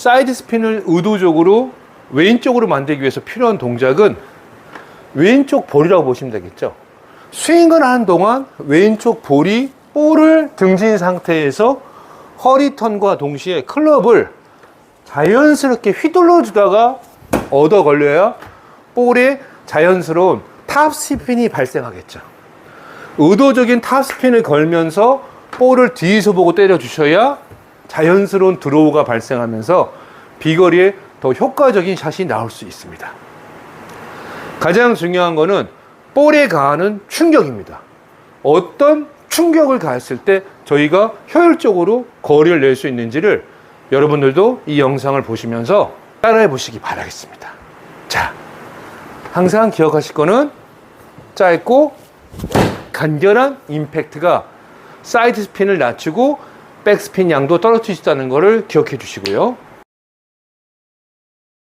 사이드 스핀을 의도적으로 왼쪽으로 만들기 위해서 필요한 동작은 왼쪽 볼이라고 보시면 되겠죠. 스윙을 하는 동안 왼쪽 볼이 볼을 등진 상태에서 허리 턴과 동시에 클럽을 자연스럽게 휘둘러 주다가 얻어 걸려야 볼에 자연스러운 탑 스핀이 발생하겠죠. 의도적인 탑 스핀을 걸면서 볼을 뒤에서 보고 때려 주셔야 자연스러운 드로우가 발생하면서 비거리에 더 효과적인 샷이 나올 수 있습니다. 가장 중요한 거는 볼에 가하는 충격입니다. 어떤 충격을 가했을 때 저희가 효율적으로 거리를 낼 수 있는지를 여러분들도 이 영상을 보시면서 따라해 보시기 바라겠습니다. 자, 항상 기억하실 거는 짧고 간결한 임팩트가 사이드 스핀을 낮추고 백스핀 양도 떨어뜨리시다는 것을 기억해 주시고요.